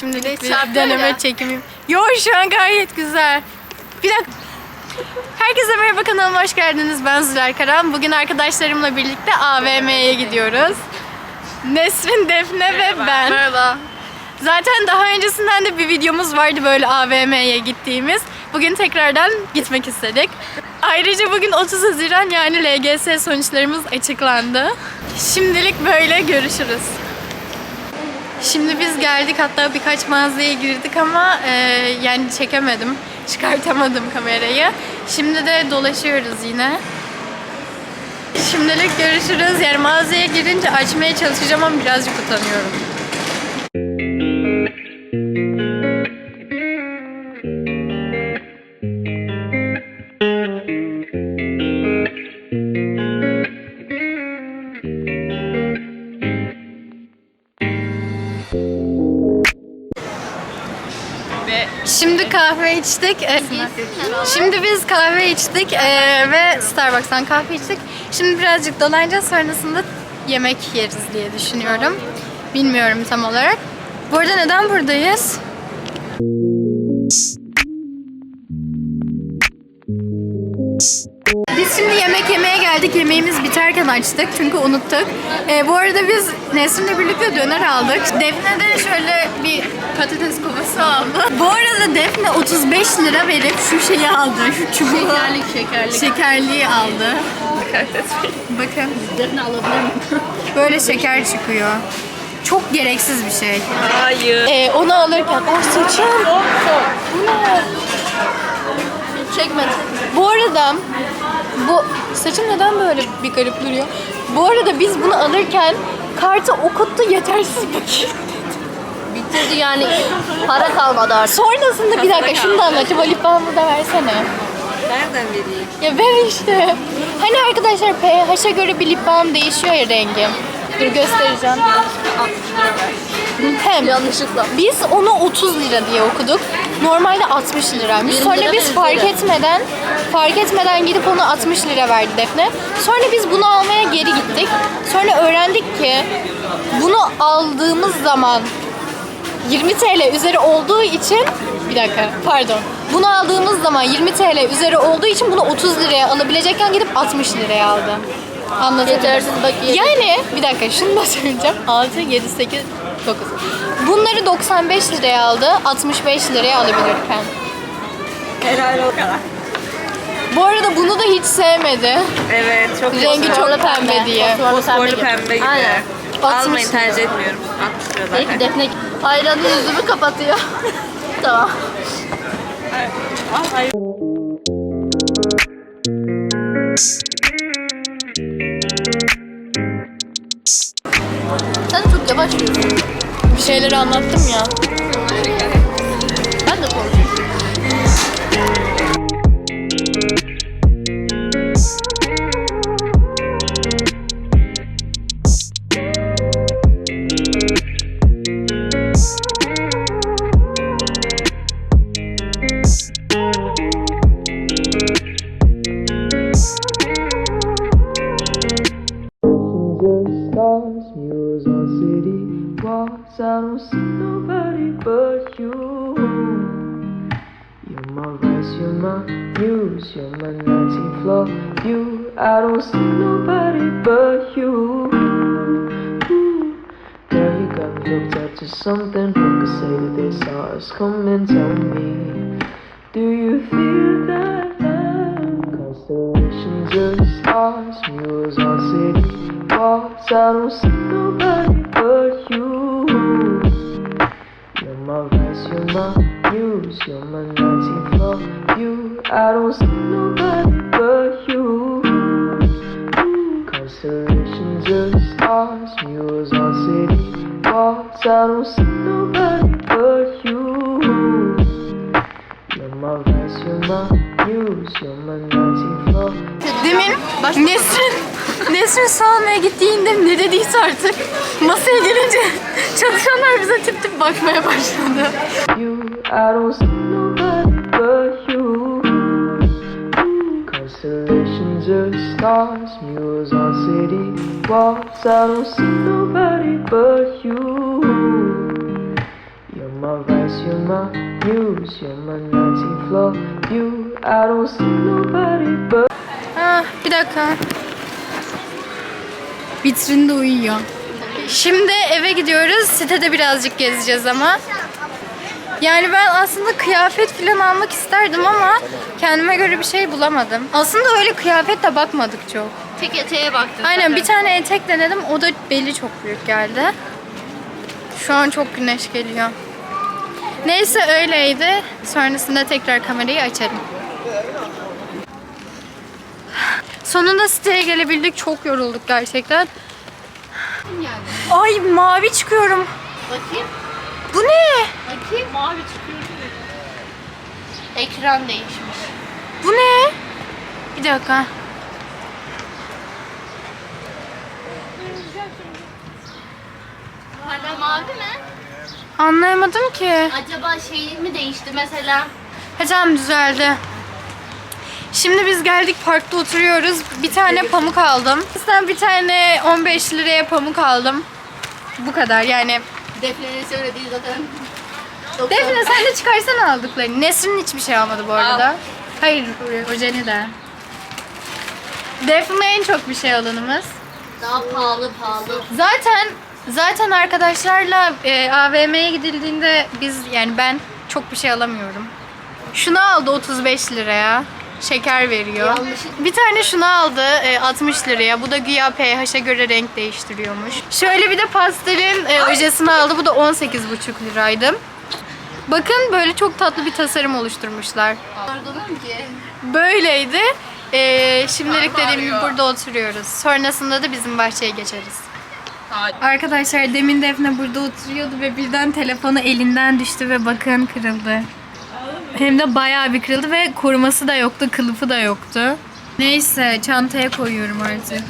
Şimdilik bir deneme öyle. çekimim. Yo şu an gayet güzel. Bir dakika. Herkese merhaba kanalıma hoş geldiniz. Ben Zülal Karan. Bugün arkadaşlarımla birlikte AVM'ye gidiyoruz. Nesrin, Defne ve ben. Merhaba. Zaten daha öncesinden de bir videomuz vardı böyle AVM'ye gittiğimiz. Bugün tekrardan gitmek istedik. Ayrıca bugün 30 Haziran yani LGS sonuçlarımız açıklandı. Şimdilik böyle görüşürüz. Şimdi biz geldik hatta birkaç mağazaya girdik ama e, yani çekemedim. Çıkartamadım kamerayı. Şimdi de dolaşıyoruz yine. Şimdilik görüşürüz. Yani mağazaya girince açmaya çalışacağım ama birazcık utanıyorum. Şimdi kahve içtik. Ee, Şimdi biz kahve içtik ee, ve Starbucks'tan kahve içtik. Şimdi birazcık dolanacağız sonrasında yemek yeriz diye düşünüyorum. Bilmiyorum tam olarak. Bu arada neden buradayız? Biz şimdi yemek yemeye geldik. Yemeğimiz biterken açtık çünkü unuttuk. Ee, bu arada biz Nesrin'le birlikte döner aldık. Defne de şöyle bir patates kovası aldı. Bu arada Defne 35 lira verip şu şeyi aldı. Şu çubuğu. şekerlik şekerlik. Şekerliği aldı. Bakın. Defne alabilir miyim? Böyle şeker çıkıyor. Çok gereksiz bir şey. Hayır. Ee, onu alırken... Oh saçım. Bu ne? Çekme. Bu arada bu saçım neden böyle bir garip duruyor? Bu arada biz bunu alırken kartı okuttu yetersiz bakayım. Bitirdi yani. Para kalmadı artık. Sonrasında bir dakika şunu da anlatayım. O lip balmı da versene. Nereden vereyim? Ya ver işte. Hani arkadaşlar pH'e göre bir lip balm değişiyor ya rengi. Dur göstereceğim. Hem Yanlışlıkla. biz onu 30 lira diye okuduk. Normalde 60 liraymış. 20 Sonra biz fark 100 lira? etmeden fark etmeden gidip onu 60 lira verdi Defne. Sonra biz bunu almaya geri gittik. Sonra öğrendik ki bunu aldığımız zaman 20 TL üzeri olduğu için bir dakika pardon. Bunu aldığımız zaman 20 TL üzeri olduğu için bunu 30 liraya alabilecekken gidip 60 liraya aldı. Yetersiz bakiye. Yani bir dakika şunu da söyleyeceğim. 6, 7, 8, 9. Bunları 95 liraya aldı. 65 liraya alabilirken. Helal o kadar. Bu arada bunu da hiç sevmedi. Evet çok Rengi çok pembe diye. Fosforlu pembe gibi. Aynen. Almayın 60 tercih etmiyorum. 60 lira Peki zaten. Defne ayranı yüzümü kapatıyor. tamam. Al, ay- Sen çok yavaş yürüyorsun. Bir şeyleri anlattım ya. Walls. I don't see nobody but you. You're my vice, you're my muse, you're my 19th floor view. I don't see nobody but you. Ooh. Girl, you got me hooked up to something. Who could say that they saw us coming? Tell me, do you feel that love? Constellations of stars, murals on city walls. I don't see my muse, you're my 19th floor view. I don't see nobody but you. Constellations of stars, murals on city walls. I don't see nobody but you. You're my vice, you're my muse, you're my 19th floor Demin Nesrin, Nesrin su almaya gittiğinde ne dediyse artık masaya gelince çalışanlar bize tip tip bakmaya başladı. you. I don't see nobody but you. Constellations of stars, murals on city walls. I don't see nobody but you. You're my rights, you're my muse, you're my 19th floor view. I don't see nobody but Ah, bir dakika. Vitrinde uyuyor. Şimdi eve gidiyoruz. Sitede birazcık gezeceğiz ama. Yani ben aslında kıyafet falan almak isterdim ama kendime göre bir şey bulamadım. Aslında öyle kıyafet de bakmadık çok. Tek eteğe baktım. Aynen bir tane etek denedim. O da beli çok büyük geldi. Şu an çok güneş geliyor. Neyse öyleydi. Sonrasında tekrar kamerayı açarım. Sonunda siteye gelebildik. Çok yorulduk gerçekten. Ay mavi çıkıyorum. Bakayım. Bu ne? Bakayım. Mavi çıkıyor. Ekran değişmiş. Bu ne? Bir dakika. Hala mavi mi? Anlayamadım ki. Acaba şey mi değişti mesela? Ha tamam düzeldi. Şimdi biz geldik parkta oturuyoruz. Bir tane pamuk aldım. Sizden bir tane 15 liraya pamuk aldım. Bu kadar yani. Defne'nin söylediği zaten. Defne sen de çıkarsana aldıklarını. Nesrin hiçbir şey almadı bu arada. Hayır, Hocani de. Defne en çok bir şey alanımız. Daha pahalı pahalı. Zaten zaten arkadaşlarla e, AVM'ye gidildiğinde biz yani ben çok bir şey alamıyorum. Şunu aldı 35 liraya. Şeker veriyor. Yanlış. Bir tane şunu aldı e, 60 liraya. Bu da güya pH'e göre renk değiştiriyormuş. Şöyle bir de pastelin e, ojesini aldı. Bu da 18,5 liraydı. Bakın böyle çok tatlı bir tasarım oluşturmuşlar. Böyleydi. E, şimdilik dediğim gibi burada oturuyoruz. Sonrasında da bizim bahçeye geçeriz. Arkadaşlar demin Defne burada oturuyordu ve birden telefonu elinden düştü ve bakın kırıldı. Hem de bayağı bir kırıldı ve koruması da yoktu, kılıfı da yoktu. Neyse çantaya koyuyorum artık.